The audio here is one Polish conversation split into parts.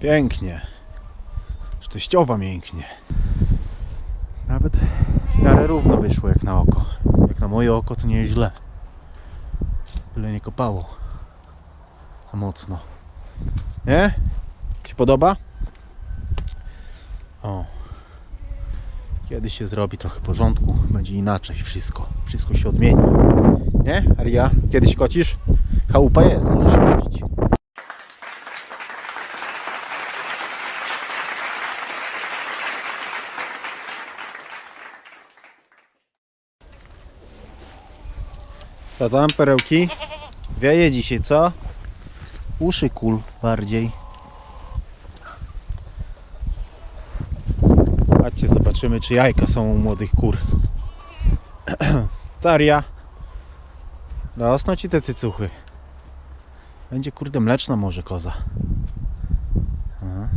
Pięknie. Że teściowa mięknie. Nawet w miarę równo wyszło jak na oko. Jak na moje oko to nie jest źle. Byle nie kopało. Za mocno. Nie? Ci podoba? O. Kiedyś się zrobi trochę porządku, będzie inaczej wszystko. Wszystko się odmieni. Nie? Aria, kiedyś kocisz? Chałupa jest, możesz chodzić. Co tam, perełki? Wieje dzisiaj, co? Uszy kul bardziej. Chodźcie, zobaczymy, czy jajka są u młodych kur. Taria. Rosną ci te cycuchy. Będzie kurde mleczna może koza. Aha.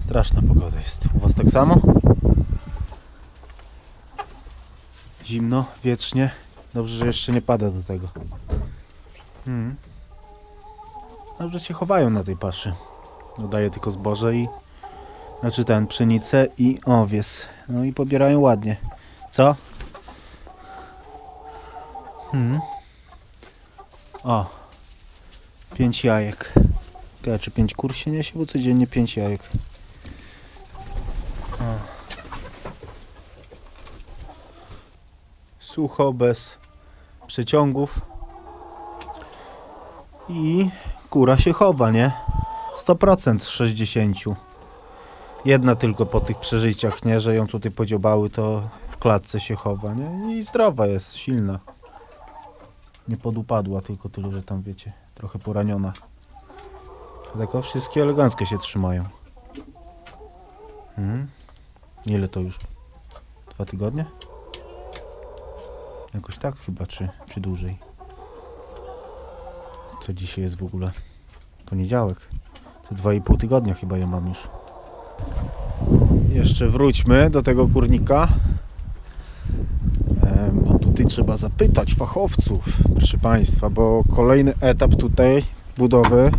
Straszna pogoda jest. U was tak samo? Zimno, wietrznie. Dobrze, że jeszcze nie pada do tego. Mhm. Dobrze się chowają na tej paszy. Dodaję tylko zboże i... Znaczy ten, pszenicę i owies. No i pobierają ładnie. Co? Hmm. O. Pięć jajek. Czy pięć kur się niesie, bo codziennie pięć jajek. Sucho, bez przeciągów. I kura się chowa, nie? 100% z 60. Jedna tylko po tych przeżyciach, nie? Że ją tutaj podziobały, to w klatce się chowa, nie? I zdrowa jest, silna. Nie podupadła, tylko tyle, że tam wiecie, trochę poraniona. Tylko wszystkie elegancko się trzymają. Hmm. Ile to już? Dwa tygodnie? Jakoś tak chyba, czy, czy dłużej. Co dzisiaj jest w ogóle? Poniedziałek. To dwa i pół tygodnia chyba ja mam już. Jeszcze wróćmy do tego kurnika. Bo tutaj trzeba zapytać fachowców, proszę Państwa, bo kolejny etap tutaj budowy.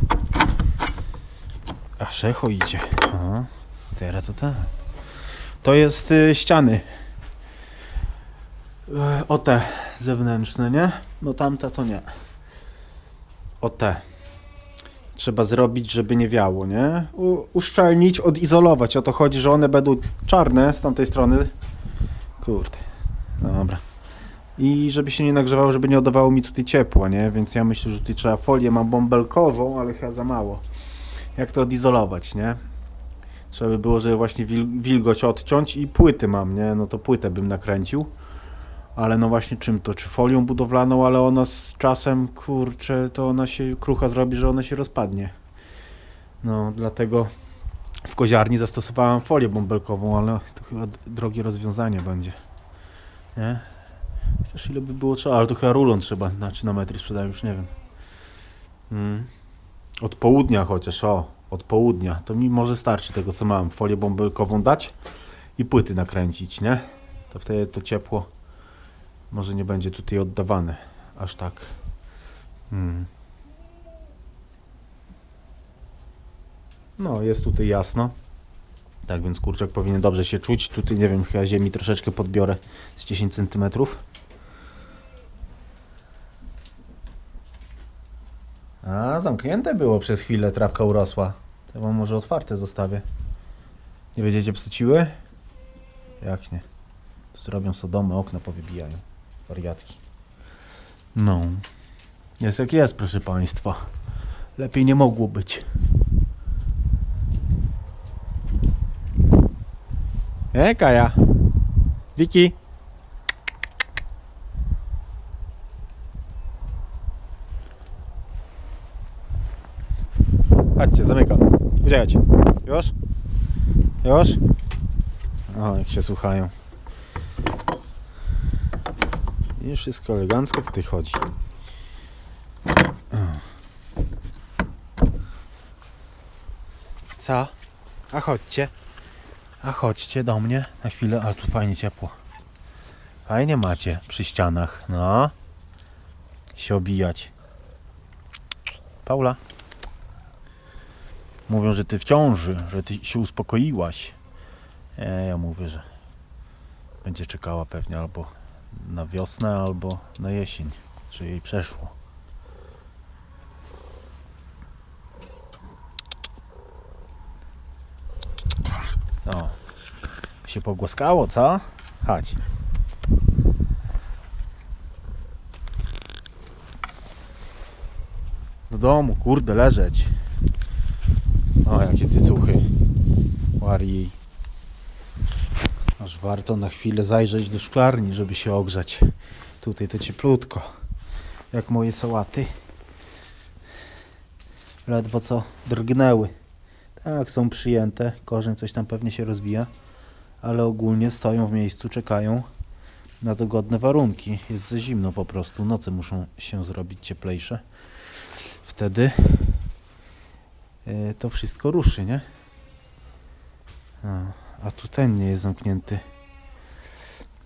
A szecho idzie. Aha. Teraz to tak. To jest y, ściany. E, O te zewnętrzne, nie? No tamta to nie. O te. Trzeba zrobić, żeby nie wiało, nie? U, uszczelnić, odizolować. O to chodzi, że one będą czarne z tamtej strony. Kurde. Dobra. I żeby się nie nagrzewało, żeby nie oddawało mi tutaj ciepła, nie? Więc ja myślę, że tutaj trzeba folię, mam bąbelkową, ale chyba za mało. Jak to odizolować, nie? Trzeba by było, żeby właśnie wil, wilgoć odciąć i płyty mam, nie? No to płytę bym nakręcił. Ale no właśnie czym to? Czy folią budowlaną, ale ona z czasem, kurczę, to ona się krucha zrobi, że ona się rozpadnie. No, dlatego w koziarni zastosowałem folię bąbelkową, ale to chyba drogie rozwiązanie będzie. Nie? Chociaż ile by było trzeba, ale to chyba rulon trzeba, znaczy na metry sprzedają, już nie wiem. Mm. Od południa chociaż, o, od południa. To mi może starczy tego, co mam. Folię bąbelkową dać i płyty nakręcić, nie? To wtedy to ciepło może nie będzie tutaj oddawane aż tak. Mm. No, jest tutaj jasno. Tak więc kurczak powinien dobrze się czuć. Tutaj nie wiem, chyba ziemi troszeczkę podbiorę z 10 cm. A, zamknięte było przez chwilę, trawka urosła. To wam może otwarte zostawię. Nie będziecie psuciły? Jak nie? To zrobią sodomy, okna powybijają. Wariatki. No. Jest jak jest, proszę państwa. Lepiej nie mogło być. E, Kaja. Wiki. Chodźcie, zamykam. Jedź? Już? Już? O, jak się słuchają. I wszystko elegancko tutaj chodzi. Co? A chodźcie. A chodźcie do mnie na chwilę, ale tu fajnie ciepło. Fajnie macie przy ścianach, no. Się obijać. Paula. Mówią, że ty w ciąży, że ty się uspokoiłaś. E, ja mówię, że będzie czekała pewnie albo na wiosnę, albo na jesień, że jej przeszło. O, się pogłaskało, co? Chodź. Do domu, kurde, leżeć. O, jakie cycuchy. Warii. Aż warto na chwilę zajrzeć do szklarni, żeby się ogrzać. Tutaj to cieplutko. Jak moje sałaty. Ledwo co drgnęły. Tak, są przyjęte. Korzeń coś tam pewnie się rozwija. Ale ogólnie stoją w miejscu, czekają na dogodne warunki. Jest za zimno po prostu. Noce muszą się zrobić cieplejsze. Wtedy e, to wszystko ruszy, nie? A, a tu ten nie jest zamknięty.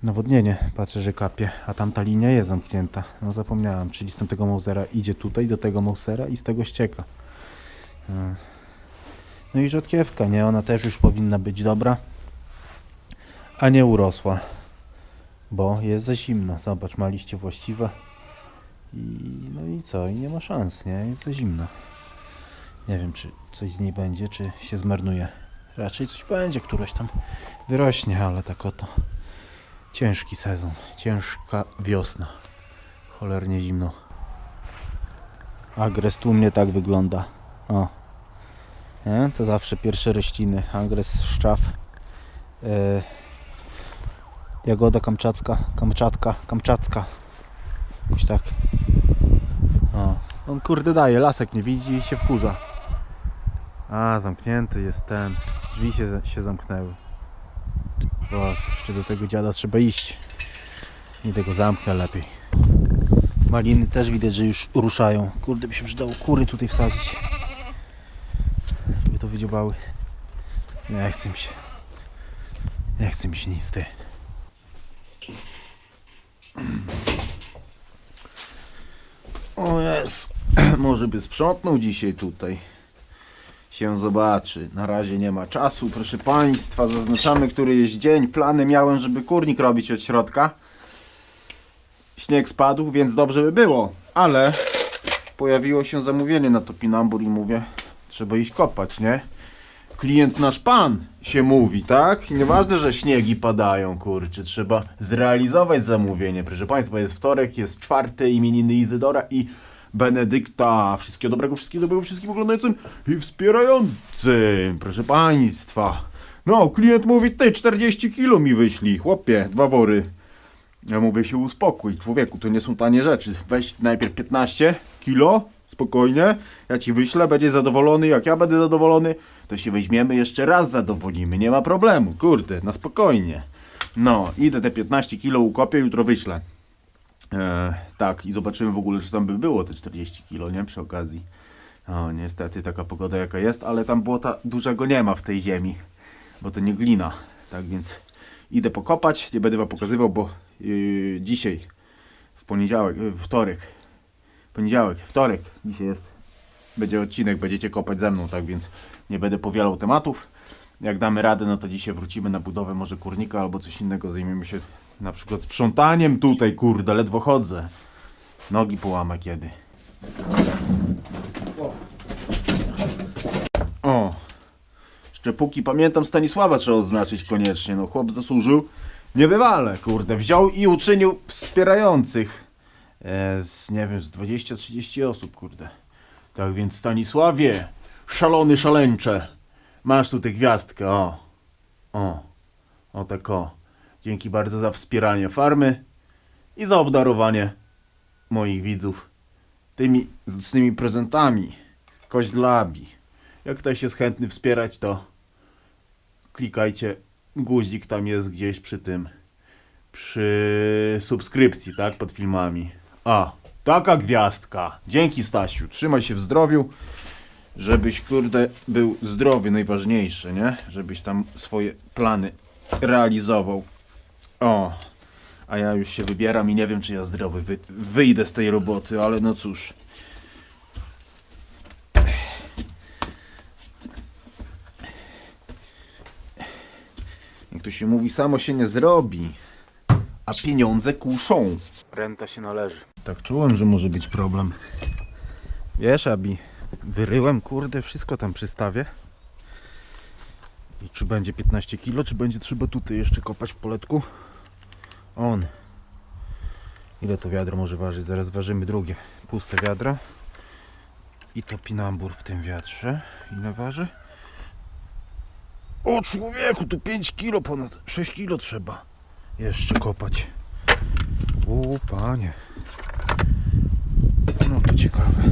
Nawodnienie, patrzę, że kapie, a tamta linia jest zamknięta. No zapomniałem, czyli z tamtego Mausera idzie tutaj, do tego Mausera i z tego ścieka. A. No i rzodkiewka, nie? Ona też już powinna być dobra, a nie urosła, bo jest za zimno. Zobacz, ma liście właściwe. I no i co? I nie ma szans, nie? Jest za zimno. Nie wiem, czy coś z niej będzie, czy się zmarnuje. Raczej coś będzie, któraś tam wyrośnie, ale tak oto. Ciężki sezon, ciężka wiosna. Cholernie zimno. Agres tu u mnie tak wygląda. O. Nie? To zawsze pierwsze rośliny. Agres, szczaw. Yy. Jagoda kamczacka, kamczatka, kamczacka. Jakoś tak. O. On kurde daje, lasek nie widzi i się wkurza. A, zamknięty jest ten. Drzwi się, się zamknęły. Boże, jeszcze do tego dziada trzeba iść. Idę go zamknę lepiej. Maliny też widać, że już ruszają. Kurde, by się przydało kury tutaj wsadzić. Żeby to wydziobały. Nie chce mi się. Nie chce mi się nic, ty. O jest. Może by sprzątnął dzisiaj tutaj. Się zobaczy. Na razie nie ma czasu, proszę Państwa. Zaznaczamy, który jest dzień. Plany miałem, żeby kurnik robić od środka. Śnieg spadł, więc dobrze by było. Ale pojawiło się zamówienie na topinambur i mówię, trzeba iść kopać, nie? Klient nasz pan się mówi, tak? Nieważne, że śniegi padają, kurczę, trzeba zrealizować zamówienie. Proszę Państwa, jest wtorek, jest czwarty, imieniny Izydora i Benedykta. Wszystkiego dobrego, wszystkiego dobrego wszystkim oglądającym i wspierającym. Proszę Państwa. No, klient mówi, ty 40 kilo mi wyślij, chłopie, dwa wory. Ja mówię się uspokój, człowieku, to nie są tanie rzeczy. Weź najpierw 15 kilo, spokojnie. Ja ci wyślę, będziesz zadowolony. Jak ja będę zadowolony, to się weźmiemy jeszcze raz zadowolimy. Nie ma problemu, kurde, na spokojnie. No, idę te 15 kilo ukopię, jutro wyślę. E, tak, i zobaczymy w ogóle, czy tam by było te 40 kilo, nie? Przy okazji. O, niestety taka pogoda jaka jest, ale tam błota dużego nie ma w tej ziemi, bo to nie glina. Tak więc idę pokopać, nie będę wam pokazywał, bo yy, dzisiaj, w poniedziałek, yy, wtorek, poniedziałek, wtorek, dzisiaj jest, będzie odcinek, będziecie kopać ze mną, tak więc nie będę powielał tematów. Jak damy radę, no to dzisiaj wrócimy na budowę może kurnika albo coś innego, zajmiemy się na przykład sprzątaniem tutaj, kurde, ledwo chodzę. Nogi połamę kiedy. O, jeszcze póki pamiętam Stanisława trzeba odznaczyć koniecznie, no chłop zasłużył. Nie wywalę, kurde, wziął i uczynił wspierających. E, z, nie wiem, z 20-30 osób, kurde. Tak więc Stanisławie, szalony szaleńcze, masz tu tę gwiazdkę, o. O, o tak o. Dzięki bardzo za wspieranie farmy i za obdarowanie moich widzów tymi zacnymi prezentami. Kość dla Abi. Jak ktoś jest chętny wspierać, to klikajcie. Guzik tam jest gdzieś przy tym. Przy subskrypcji, tak? Pod filmami. A, taka gwiazdka. Dzięki Stasiu. Trzymaj się w zdrowiu. Żebyś, kurde, był zdrowy, najważniejsze, nie? Żebyś tam swoje plany realizował. O. A ja już się wybieram i nie wiem, czy ja zdrowy wy, wyjdę z tej roboty, ale no cóż. Jak to się mówi, samo się nie zrobi, a pieniądze kuszą. Renta się należy. Tak czułem, że może być problem. Wiesz, Abi, wyryłem, kurde, wszystko tam przystawię. I czy będzie 15 kilo, czy będzie trzeba tutaj jeszcze kopać w poletku? On. Ile to wiadro może ważyć? Zaraz ważymy drugie. Puste wiadro. I to pinambur w tym wiatrze. Ile waży? O człowieku, tu 5 kilo ponad 6 kilo trzeba jeszcze kopać. O panie. No to ciekawe.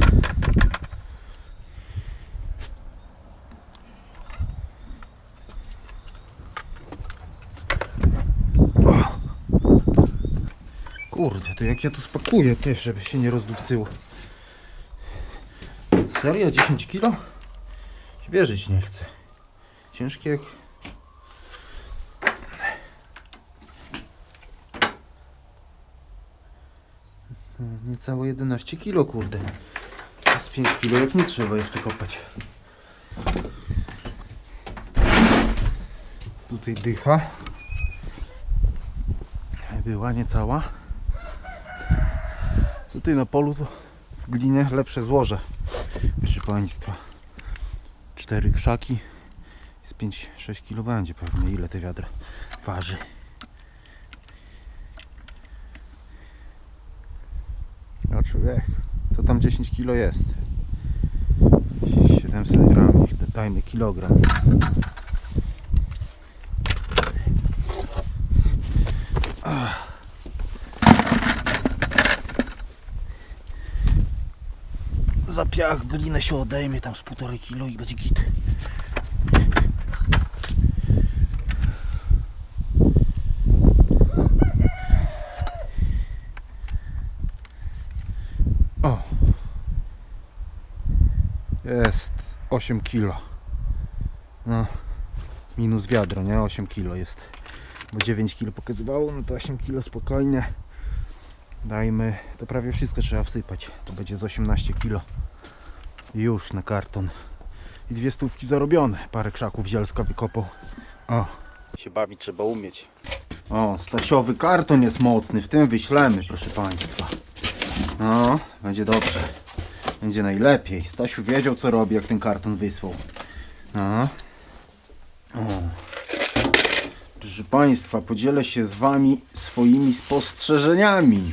Kurde, to jak ja tu spakuję też, żeby się nie rozdupcyło. Serio? 10 kilo? Wierzyć nie chcę. Ciężkie jak... Niecałe 11 kilo, kurde. Z 5 kilo jak nie trzeba jeszcze kopać. Tutaj dycha. Była niecała. Tutaj na polu to w glinie lepsze złoże. Proszę Państwa. Cztery krzaki. Z 5-6 kilo będzie pewnie. Ile te wiadra waży? No człowiek, to tam 10 kilo jest. 700 gram, dajmy kilogram. Za piach glinę się odejmie tam z półtorej kilo i będzie git. O. Jest 8 kilo. No. Minus wiadro, nie? 8 kilo jest. Bo 9 kilo pokazywało, no to 8 kilo spokojnie. Dajmy, to prawie wszystko trzeba wsypać. To będzie z 18 kilo. Już na karton. I dwie stówki zarobione. Parę krzaków zielska wykopał. O. Się bawić trzeba umieć. O, stasiowy karton jest mocny. W tym wyślemy, proszę Państwa. No, będzie dobrze. Będzie najlepiej. Stasiu wiedział co robi, jak ten karton wysłał. No. O. Proszę Państwa, podzielę się z Wami swoimi spostrzeżeniami.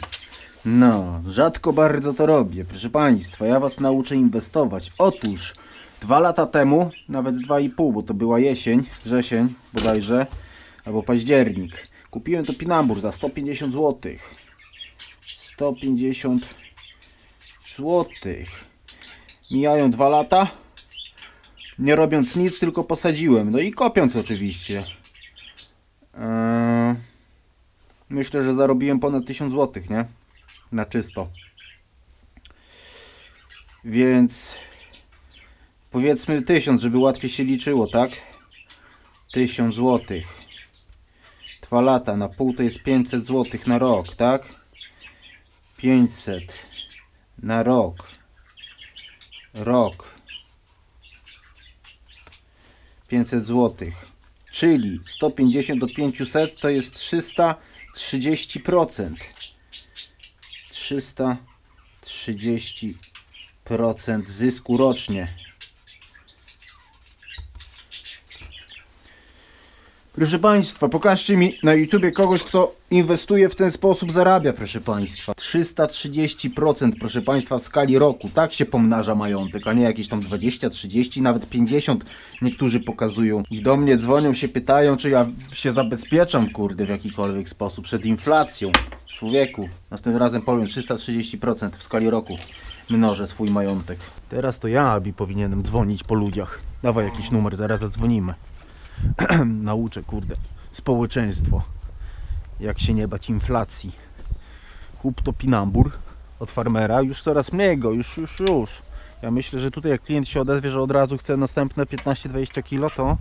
No, rzadko bardzo to robię. Proszę Państwa, ja Was nauczę inwestować. Otóż, dwa lata temu, nawet dwa i pół, bo to była jesień, wrzesień bodajże, albo październik, kupiłem to Pinambur za 150 zł. 150 złotych. Mijają dwa lata. Nie robiąc nic, tylko posadziłem. No i kopiąc oczywiście. Eee, myślę, że zarobiłem ponad 1000 złotych, nie? Na czysto. Więc powiedzmy 1000, żeby łatwiej się liczyło, tak? 1000 złotych. Dwa lata na pół to jest 500 złotych na rok, tak? 500 na rok. Rok. 500 zł. Czyli 150 do 500 to jest 330%. 330% zysku rocznie. Proszę Państwa, pokażcie mi na YouTubie kogoś, kto inwestuje w ten sposób, zarabia, proszę Państwa. 330%, proszę Państwa, w skali roku. Tak się pomnaża majątek, a nie jakieś tam 20, 30, nawet 50 niektórzy pokazują. I do mnie dzwonią, się pytają, czy ja się zabezpieczam, kurde, w jakikolwiek sposób przed inflacją. Człowieku, następnym razem powiem 330% w skali roku mnożę swój majątek. Teraz to ja, Abi, powinienem dzwonić po ludziach. Dawaj jakiś numer, zaraz zadzwonimy. nauczę, kurde, społeczeństwo, jak się nie bać inflacji. Kup to pinambur od farmera, już coraz mniej go, już, już, już. Ja myślę, że tutaj jak klient się odezwie, że od razu chce następne 15-20 kilo, to,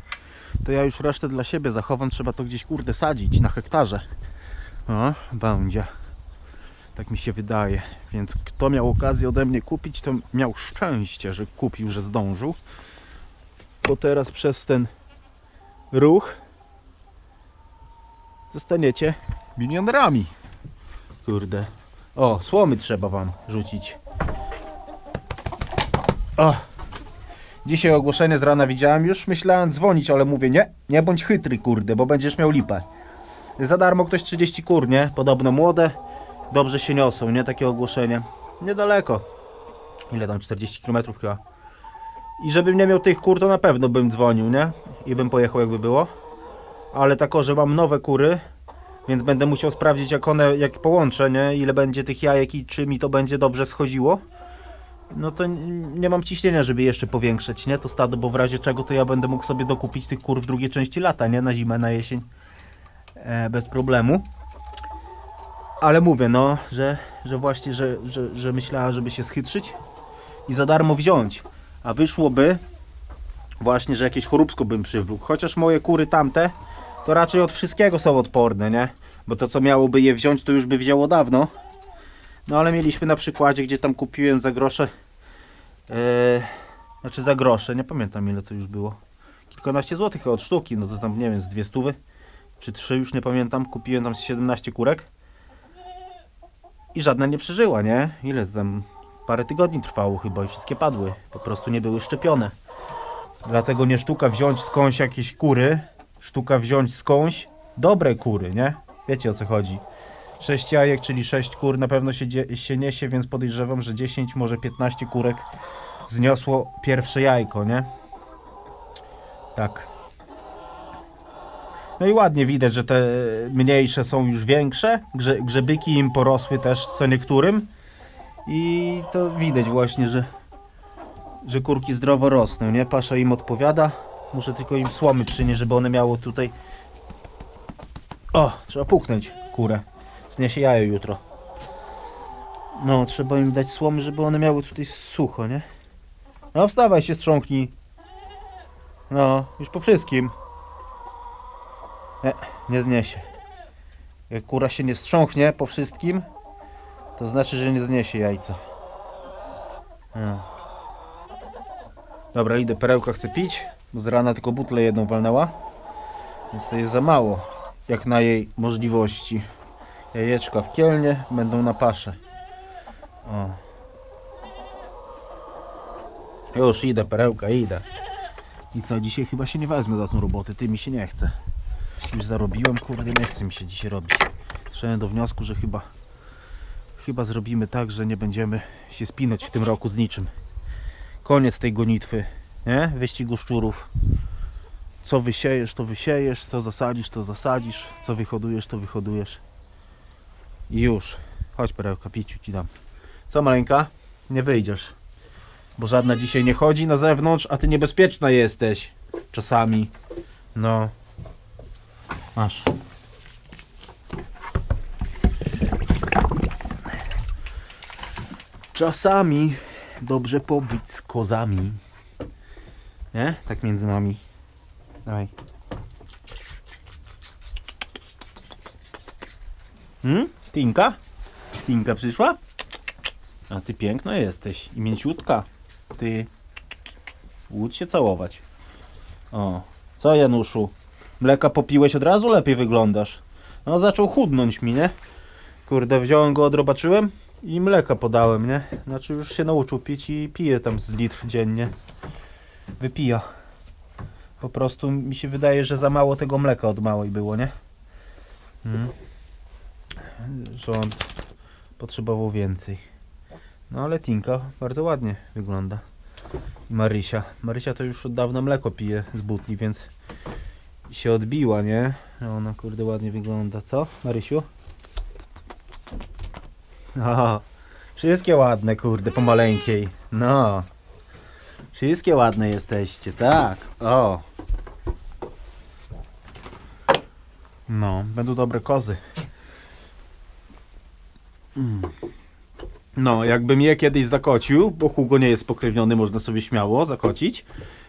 to ja już resztę dla siebie zachowam, trzeba to gdzieś, kurde, sadzić na hektarze. O, będzie. Tak mi się wydaje. Więc kto miał okazję ode mnie kupić, to miał szczęście, że kupił, że zdążył. Bo teraz przez ten ruch zostaniecie milionerami. Kurde. O, słomy trzeba wam rzucić. O. Dzisiaj ogłoszenie z rana widziałem, już myślałem dzwonić, ale mówię nie, nie bądź chytry kurde, bo będziesz miał lipę. Za darmo ktoś 30 kur, nie? Podobno młode, dobrze się niosą, nie? Takie ogłoszenie. Niedaleko. Ile tam? 40 km chyba. I żebym nie miał tych kur, to na pewno bym dzwonił, nie? I bym pojechał jakby było. Ale tako, że mam nowe kury, więc będę musiał sprawdzić jak one, jak połączę, nie? Ile będzie tych jajek i czy mi to będzie dobrze schodziło. No to nie mam ciśnienia, żeby jeszcze powiększyć, nie? To stado, bo w razie czego to ja będę mógł sobie dokupić tych kur w drugiej części lata, nie? Na zimę, na jesień. E, bez problemu. Ale mówię, no, że, że właśnie, że, że, że myślała, żeby się schytrzyć i za darmo wziąć. A wyszłoby właśnie, że jakieś choróbsko bym przywlókł. Chociaż moje kury tamte, to raczej od wszystkiego są odporne, nie? Bo to, co miałoby je wziąć, to już by wzięło dawno. No ale mieliśmy na przykładzie, gdzie tam kupiłem za grosze. Yy, znaczy za grosze, nie pamiętam ile to już było. Kilkanaście złotych od sztuki, no to tam nie wiem, z dwie stówy czy trzy, już nie pamiętam. Kupiłem tam z 17 kurek. I żadna nie przeżyła, nie? Ile to tam? Parę tygodni trwało chyba i wszystkie padły. Po prostu nie były szczepione. Dlatego nie sztuka wziąć skądś jakieś kury, sztuka wziąć skądś dobre kury, nie? Wiecie o co chodzi. 6 jajek, czyli 6 kur na pewno się, się niesie, więc podejrzewam, że 10, może 15 kurek zniosło pierwsze jajko, nie? Tak. No i ładnie widać, że te mniejsze są już większe. Grze, grzebyki im porosły też co niektórym. I to widać właśnie, że, że kurki zdrowo rosną, nie? Pasza im odpowiada. Muszę tylko im słomy przynieść, żeby one miało tutaj... O, trzeba puknąć kurę. Zniesie jajo jutro. No, trzeba im dać słomy, żeby one miały tutaj sucho, nie? No, wstawaj się, strząknij. No, już po wszystkim. Nie, nie zniesie. Jak kura się nie strząchnie po wszystkim, to znaczy, że nie zniesie jajca. No. Dobra, idę, perełka chce pić, bo z rana tylko butlę jedną walnęła. Więc to jest za mało, jak na jej możliwości. Jajeczka w kielnie będą na paszę. O. Już idę, perełka, idę. I co, dzisiaj chyba się nie wezmę za tą robotę, ty mi się nie chce. Już zarobiłem, kurde, nie chce mi się dzisiaj robić. Doszedłem do wniosku, że chyba chyba zrobimy tak, że nie będziemy się spinać w tym roku z niczym. Koniec tej gonitwy, nie? Wyścigu szczurów. Co wysiejesz, to wysiejesz, co zasadzisz, to zasadzisz, co wyhodujesz, to wyhodujesz. I już. Chodź perełka, piciu ci dam. Co maleńka? Nie wyjdziesz. Bo żadna dzisiaj nie chodzi na zewnątrz, a ty niebezpieczna jesteś. Czasami. No. Masz. Czasami dobrze pobyć z kozami. Nie? Tak między nami. Dawaj. Hmm? Tinka? Tinka przyszła? A ty piękna jesteś i mięciutka. Ty. Łódź się całować. O. Co Januszu? Mleka popiłeś od razu? Lepiej wyglądasz. No zaczął chudnąć mi, nie? Kurde, wziąłem go, odrobaczyłem i mleka podałem, nie? Znaczy już się nauczył pić i pije tam z litr dziennie. Wypija. Po prostu mi się wydaje, że za mało tego mleka od małej było, nie? Mm. Że on potrzebował więcej. No ale Tinka bardzo ładnie wygląda. Marysia. Marysia to już od dawna mleko pije z butli, więc się odbiła, nie? Ona kurde ładnie wygląda. Co, Marysiu? O, wszystkie ładne, kurde, pomaleńkiej. No. Wszystkie ładne jesteście, tak. O. No, będą dobre kozy. Mm. No, jakbym je kiedyś zakocił, bo Hugo nie jest pokrewniony, można sobie śmiało zakocić.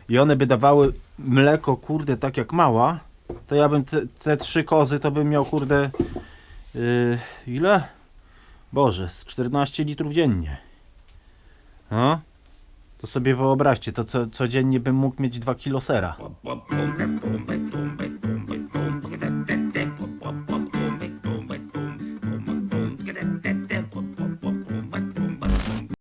I one by dawały mleko, kurde, tak jak mała, to ja bym te, te trzy kozy, to bym miał, kurde, Yy, ile? Boże, z 14 litrów dziennie. No, to sobie wyobraźcie, to co, codziennie bym mógł mieć 2 kilo sera.